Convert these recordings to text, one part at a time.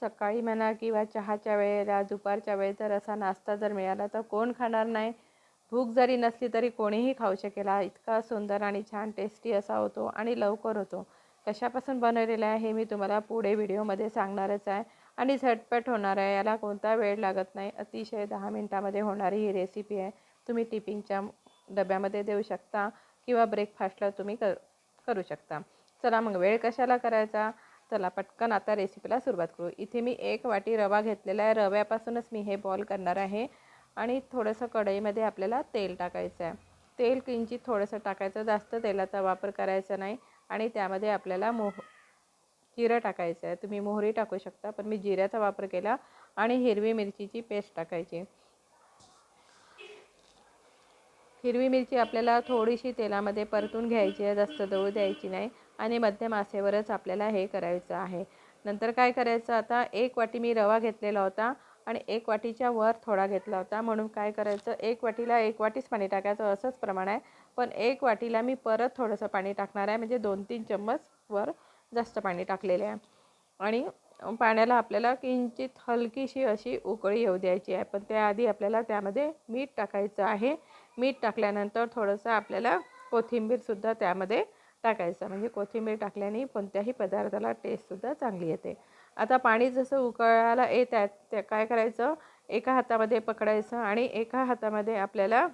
सकाळी म्हणा किंवा चहाच्या वेळेला दुपारच्या वेळेत जर असा नाश्ता जर मिळाला तर कोण खाणार नाही? भूक जरी नसली तरी कोणीही खाऊ शकेल. हा इतका सुंदर आणि छान टेस्टी असा होतो आणि लवकर होतो. कशापासून बनवलेला आहे हे मी तुम्हाला पुढे व्हिडिओमध्ये सांगणारच आहे आणि झटपट होणार आहे. याला कोणता वेळ लागत नाही. अतिशय दहा मिनटामध्ये होणारी ही रेसिपी आहे. तुम्ही टिफिनच्या डब्यामध्ये देऊ शकता किंवा ब्रेकफास्टला तुम्ही कर करू शकता. चला मग वेळ कशाला करायचा? चला पटकन आता रेसिपीला सुरुवात करू. इथे मी एक वाटी रवा घेतलेला आहे. रव्यापासूनच मी हे बॉल करणार आहे. आणि थोडंसं कढईमध्ये आपल्याला तेल टाकायचं आहे. तेल किंचित थोडंसं टाकायचं. जास्त तेलाचा वापर करायचा नाही. आणि त्यामध्ये आपल्याला मोह जिरं टाकायचं आहे. तुम्ही मोहरी टाकू शकता पण मी जिऱ्याचा वापर केला आणि हिरवी मिरचीची पेस्ट टाकायची. हिरवी मिरची आपल्याला थोडीशी तेलामध्ये परतून घ्यायची आहे. जास्त दळू द्यायची नाही. आणि मध्यम आसेवरच आपल्याला हे करायचं आहे. नंतर काय करायचं? आता एक वाटी मी रवा घेतलेला होता आणि एक वाटीच्या वर थोडा घेतला होता. म्हणून काय करायचं? एक वाटीला एक वाटीच पाणी टाकायचं असंच प्रमाण आहे. पण एक वाटीला मी परत थोडंसं पाणी टाकणार आहे. म्हणजे दोन तीन चम्मच वर जास्त पाणी टाकलेले आहे. आणि पाण्याला आपल्याला किंचित हलकीशी अशी उकळी येऊ द्यायची आहे. पण त्याआधी आपल्याला त्यामध्ये मीठ टाकायचं आहे. मीठ टाकल्यानंतर थोडंसं आपल्याला कोथिंबीरसुद्धा त्यामध्ये टाकायचं. म्हणजे कोथिंबीर टाकल्याने कोणत्याही पदार्थाला टेस्टसुद्धा चांगली येते. आता पाणी जसं उकळायला येत आहे त्या काय करायचं? एका हातामध्ये पकडायचं आणि एका हातामध्ये आपल्याला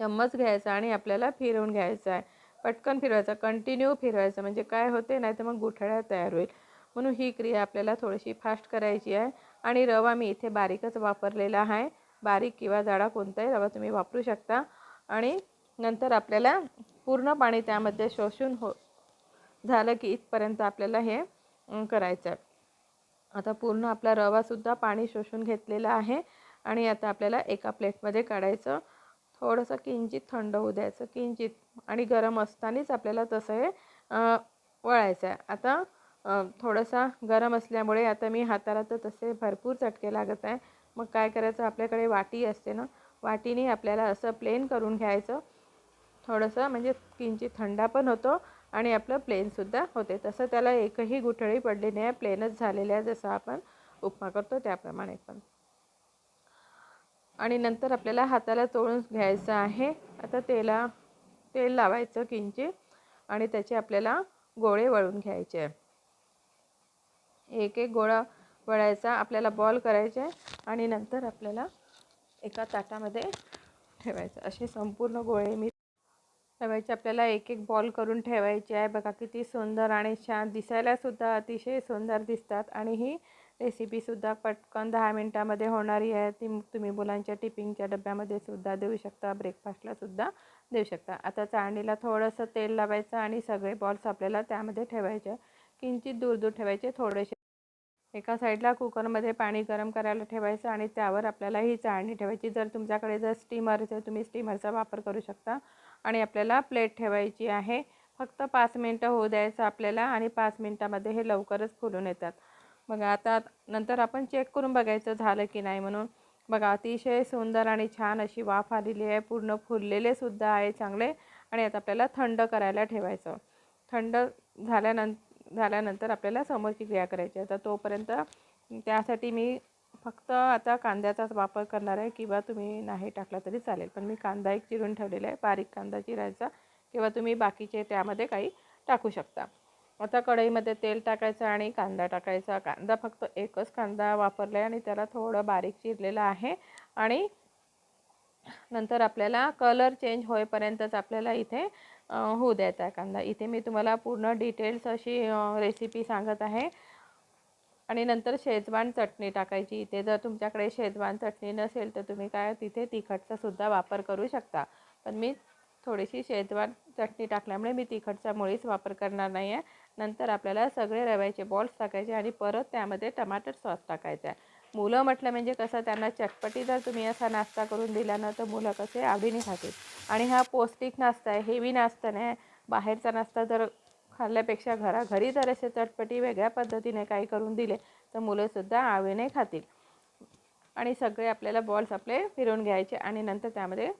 चम्मच घ्यायचा आणि आपल्याला फिरवून घ्यायचं आहे. पटकन फिरवायचं कंटिन्यू फिरवायचं. म्हणजे काय होते नाही तर मग गुठळ्या तयार होईल. म्हणून ही क्रिया आपल्याला थोडीशी फास्ट करायची आहे. आणि रवा मी इथे बारीकच वापरलेला आहे. बारीक किंवा जाडा कोणताही रवा तुम्ही वापरू शकता. आणि नंतर आपल्याला पूर्ण पाणी त्यामध्ये शोषून हो झालं की इथपर्यंत आपल्याला हे करायचं आहे आता पूर्ण आपला रवासुद्धा पाणी शोषून घेतलेला आहे आणि आता आपल्याला एका प्लेटमध्ये काढायचं. थोडंसं किंचित थंड होऊ द्यायचं किंचित आणि गरम असतानाच आपल्याला तसं हे वळायचं आहे आता थोडंसा गरम असल्यामुळे आता मी हाताला तर तसे भरपूर चटके लागत आहे. मग काय करायचं? आपल्याकडे वाटी असते ना वाटीने आपल्याला असं प्लेन करून घ्यायचं. थोडंसं म्हणजे किंचित थंडा पण होतो आणि आपलं प्लेनसुद्धा होते. तसं त्याला एकही गुठळी पडली नाही. आहे प्लेनच झालेल्या आहे जसं आपण उपमा करतो त्याप्रमाणे पण. आणि नंतर आपल्याला हाताला चोळून घ्यायचं आहे. आता तेला तेल लावायचं किंचित आणि त्याचे आपल्याला गोळे वळून घ्यायचे. एक एक गोळा वळायचा आपल्याला बॉल करायचे आणि नंतर आपल्याला एका ताटामध्ये ठेवायचं. असे संपूर्ण गोळे मी ठेवायचे आपल्याला एक एक बॉल करून ठेवायचे आहे. बघा किती सुंदर आणि छान दिसायलासुद्धा अतिशय सुंदर दिसतात. आणि ही रेसिपीसुद्धा पटकन दहा मिनटामध्ये होणारी आहे. ती तुम्ही मुलांच्या टिफिनच्या डब्यामध्ये सुद्धा देऊ शकता. ब्रेकफास्टलासुद्धा देऊ शकता. आता चाळणीला थोडंसं तेल लावायचं आणि सगळे बॉल्स आपल्याला त्यामध्ये ठेवायचे. किंचित दूर दूर ठेवायचे थोडेसे. एका साईडला कुकरमध्ये पाणी गरम करायला ठेवायचं आणि त्यावर आपल्याला ही चाळणी ठेवायची. जर तुमच्याकडे जर स्टीमर असेल तुम्ही स्टीमरचा वापर करू शकता. आणि आपल्याला प्लेट ठेवायची आहे. फक्त पाच मिनटं होऊ द्यायचं आपल्याला आणि पाच मिनटामध्ये हे लवकरच फुलून येतात. मग आता नंतर आपण चेक करून बघायचं झालं की नाही म्हणून. बघा अतिशय सुंदर आणि छान अशी वाफ आलेली आहे. पूर्ण फुललेले सुद्धा आहे चांगले आणि आता आपल्याला थंड करायला ठेवायचं. थंड झाल्यानंतर झाल्यानंतर आपल्याला समोरची क्रिया करायची आता तोपर्यंत त्यासाठी मी फक्त आता कांद्याचाच वापर करणार आहे किंवा तुम्ही नाही टाकला तरी चालेल. पण मी कांदा एक चिरून ठेवलेला आहे बारीक कांदा चिरायचा किंवा तुम्ही बाकीचे त्यामध्ये काही टाकू शकता. आता कढईमध्ये तेल टाकायचं आणि कांदा टाकायचा. कांदा फक्त एकच कांदा वापरला आहे आणि त्याला थोडं बारीक चिरलेलं आहे. आणि नंतर आपल्याला कलर चेंज होईपर्यंतच आपल्याला इथे होऊ द्यायचा आहे कांदा. इथे मी तुम्हाला पूर्ण डिटेल्स अशी रेसिपी सांगत आहे. आणि नंतर शेजवान चटणी टाकायची. इथे जर तुमच्याकडे शेजवान चटणी नसेल तर तुम्ही काय तिथे तिखटचा सुद्धा वापर करू शकता. पण मी थोडीशी शेजवान चटणी टाकल्यामुळे मी तिखटचा मुळीच वापर करणार नाही आहे नंतर आपल्याला सगळे रव्याचे बॉल्स टाकायचे आणि परत त्यामध्ये टमाटर सॉस टाकायचा आहे. मुलं म्हटलं म्हणजे कसं त्यांना चटपटी जर तुम्ही असा नाश्ता करून दिला ना तर मुलं कसे आवडीने खातील. आणि हा पौष्टिक नाश्ता आहे हेवी नाश्ता नाही. बाहेरचा नाश्ता जर खाल्ल्यापेक्षा घरा घरी जर असे चटपटी वेगळ्या पद्धतीने काही करून दिले तर मुलंसुद्धा आवडीने खातील. आणि सगळे आपल्याला बॉल्स आपले फिरवून घ्यायचे आणि नंतर त्यामध्ये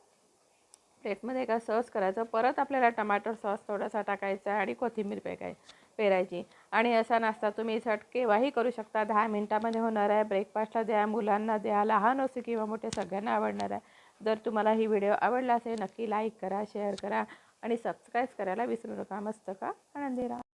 प्लेटमध्ये एका सॉस करायचं. परत आपल्याला टमाटर सॉस थोडासा टाकायचा आणि कोथिंबीर पेकाय पेरायची. आणि असा नाश्ता तुम्ही झट केव्हाही करू शकता. दहा मिनटामध्ये होणार आहे. ब्रेकफास्टला द्या मुलांना द्या लहान असो किंवा मोठे सगळ्यांना आवडणार आहे. जर तुम्हाला ही व्हिडिओ आवडला असेल नक्की लाईक करा शेअर करा. आणि सबस्क्राईब करायला विसरू नका. मस्त का? आनंदी राहा